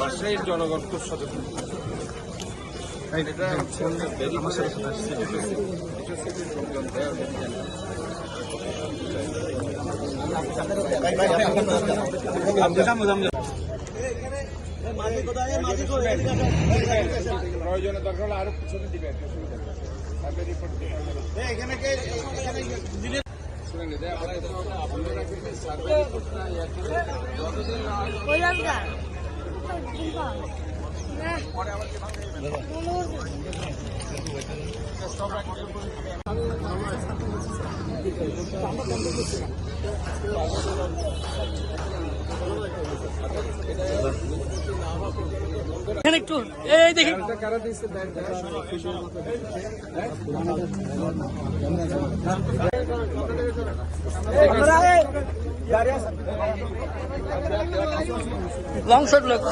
জনগণকে জনগণ খুব সচেতন এটা। প্রয়োজনে দরকার হলে আরও পিছনে দিবে একটা আমরা এটা বন্ধ রাখি যে survey report টা ইয়ে করে যতদিন না হয় Oyanga. এখানে একটু এই দেখি। লং শট লোক।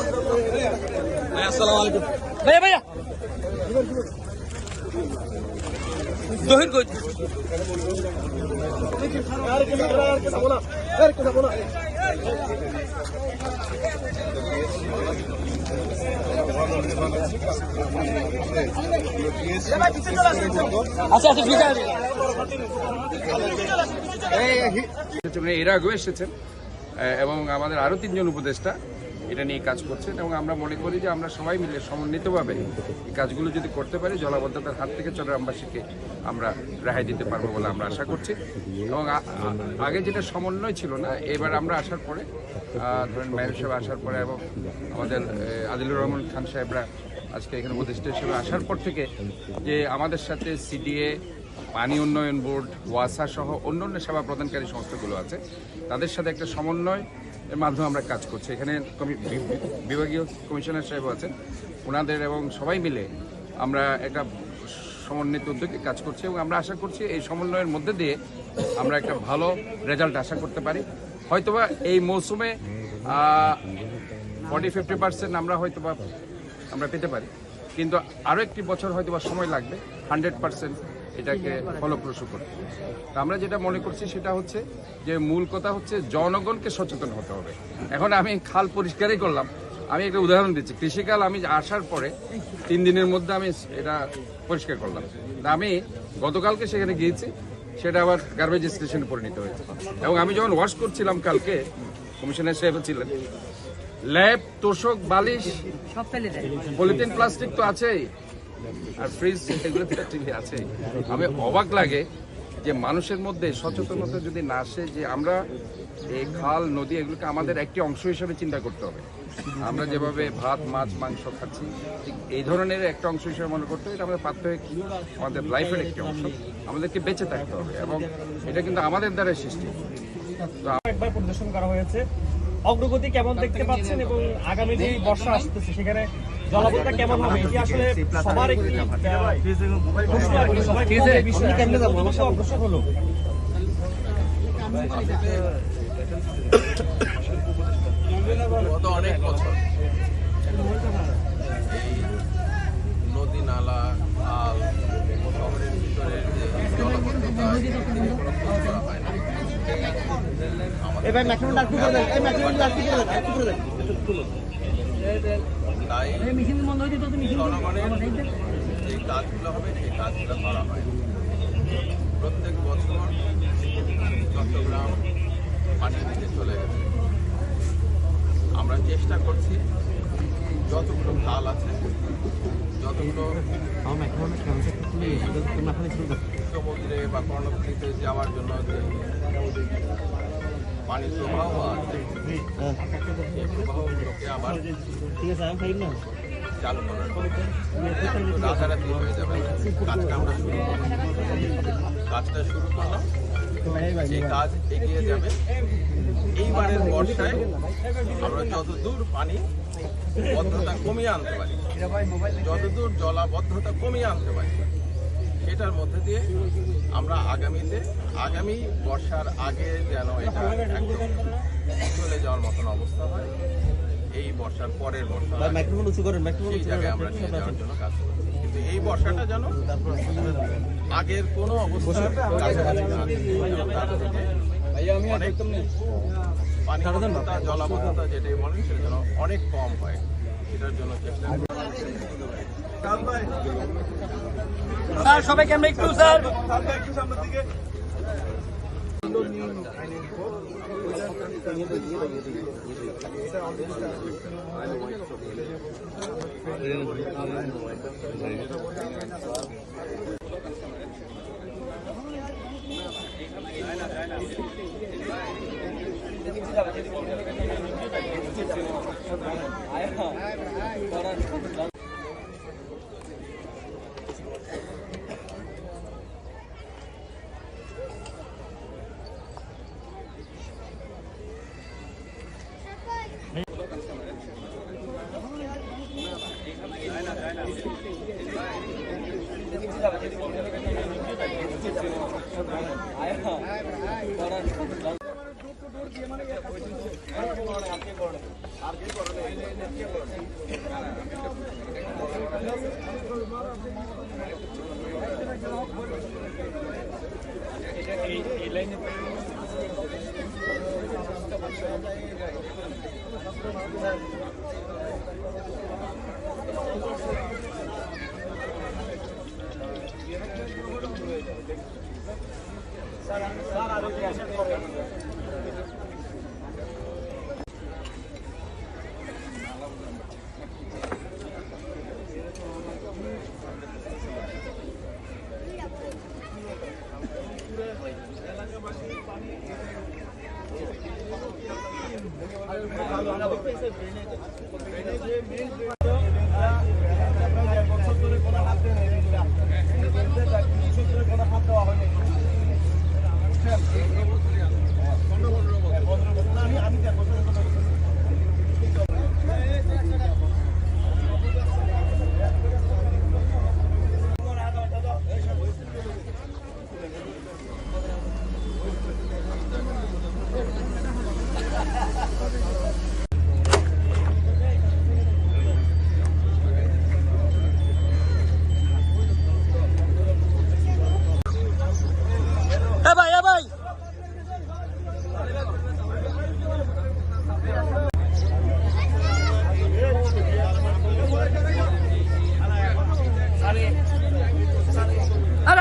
ভাইয়া ভাইয়া। জহির কই? আচ্ছা আচ্ছা ঠিক আছে এসেছেন, মানে এর আগেও এসেছেন এবং আমাদের আরও তিনজন উপদেষ্টা এটা নিয়ে কাজ করছেন এবং আমরা মনে করি যে আমরা সবাই মিলে সমন্বিতভাবে এই কাজগুলো যদি করতে পারি, জলাবদ্ধতার হাত থেকে চট্টগ্রামবাসীকে আমরা রেহাই দিতে পারব বলে আমরা আশা করছি। এবং আগে যেটা সমন্বয় ছিল না, এবার আমরা আসার পরে ধরেন মেয়র সাহেব আসার পরে এবং আমাদের আদিলুর রহমান খান সাহেবরা আজকে এখানে উপদেষ্টা হিসেবে আসার পর থেকে যে আমাদের সাথে সিডিএ, পানি উন্নয়ন বোর্ড, ওয়াসা সহ অন্যান্য সেবা প্রদানকারী সংস্থাগুলো আছে, তাদের সাথে একটা সমন্বয় এর মাধ্যমে আমরা কাজ করছি। এখানে বিভাগীয় কমিশনার সাহেব আছেন ওনাদের এবং সবাই মিলে আমরা একটা সমন্বিত উদ্যোগে কাজ করছি এবং আমরা আশা করছি এই সমন্বয়ের মধ্যে দিয়ে আমরা একটা ভালো রেজাল্ট আশা করতে পারি। হয়তোবা এই মৌসুমে ফর্টি ফিফটি পার্সেন্ট আমরা হয়তোবা আমরা পেতে পারি। কিন্তু আরও একটি বছর হয়তো বা সময় লাগবে হান্ড্রেড পার্সেন্ট এটাকে ফলপ্রসূ করতে তা আমরা যেটা মনে করছি সেটা হচ্ছে যে মূল কথা হচ্ছে জনগণকে সচেতন হতে হবে। এখন আমি খাল পরিষ্কারই করলাম। আমি একটা উদাহরণ দিচ্ছি। কৃষিকাল আমি আসার পরে তিন দিনের মধ্যে আমি এটা পরিষ্কার করলাম। আমি গতকালকে সেখানে গিয়েছি সেটা আবার গার্বেজ স্টেশনে পরিণত হয়েছে। এবং আমি যখন ওয়াশ করছিলাম কালকে কমিশনার সাহেব ছিলেন। ল্যাব তোষক বালিশ পলিথিন প্লাস্টিক তো আছেই। আর ফ্রিজ এগুলো তো টিভি আছে আমি অবাক লাগে যে মানুষের মধ্যে সচেতনতা যদি না আসে, যে আমরা এই খাল, নদী এগুলোকে আমাদের একটি অংশ হিসেবে চিন্তা করতে হবে। আমরা যেভাবে ভাত, মাছ, মাংস খাচ্ছি, ঠিক এই ধরনের একটা অংশ হিসেবে মনে করতে হবে এটা আমাদের প্রাত্যহিক আমাদের লাইফের একটি অংশ। আমাদেরকে বেঁচে থাকতে হবে এবং এটা কিন্তু আমাদের দ্বারা সৃষ্টি একবার পরিদর্শন করা হয়েছে। অগ্রগতি কেমন দেখতে পাচ্ছেন এবং আগামী যে বর্ষা আসতেছে, সেখানে জলাবদ্ধতা কেমন হবে এটি আসলে সবার একটি সবাই অগ্রসর হলো গত অনেক বছর নদী নালা খাল শহরের ভিতরের যে জলবদ্ধতা করা হয় না এবার ম্যাক্সিমাম একটু করে দেন এই ম্যাক্সিমাম করে দেন তাই জনগণের যে কাজগুলো হবে সেই কাজগুলো করা হয়। প্রত্যেক বছর চট্টগ্রাম পানির দিকে চলে গেছে। আমরা চেষ্টা করছি যতগুলো খাল আছে যতগুলো এই সমুদ্রে বা কর্ণফুলিতে যাওয়ার জন্য হয়ে যাবে। কাজটা আমরা শুরু করলাম কাজটা শুরু কাজ এগিয়ে যাবে, এইবারের বর্ষায় আমরা যতদূর পানি বদ্ধতা কমিয়ে আনতে পারি, যতদূর জলাবদ্ধতা কমিয়ে আনতে পারি সেটার মধ্যে দিয়ে আমরা আগামীতে আগামী বর্ষার আগে যেন এটা একদম চলে যাওয়ার মতন অবস্থা হয় এই বর্ষার পরের বর্ষা সেই জায়গায় আমরা নিয়ে যাওয়ার জন্য কাজ করছি। কিন্তু এই বর্ষাটা যেন আগের কোনো অবস্থার কাছাকাছি না। তার থেকে অনেক জলাবদ্ধতা যেটাই বলেন সেটা যেন অনেক কম হয়। সেটার জন্য চেষ্টা করি। স্যার সবাই ক্যামেরা একটু sir. Sara, Sara, lo que hace por से ड्रेनेज है ड्रेनेज मेन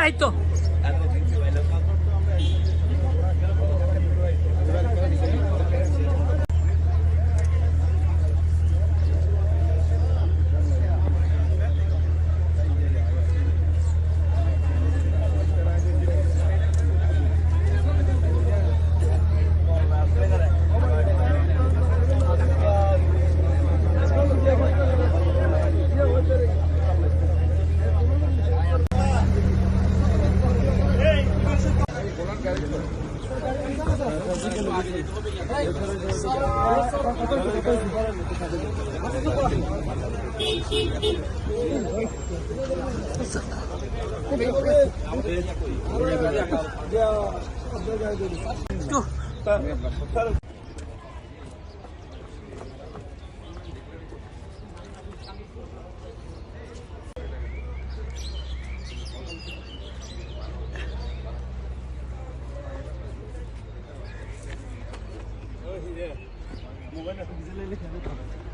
আরে এই তো একটু মোবাইল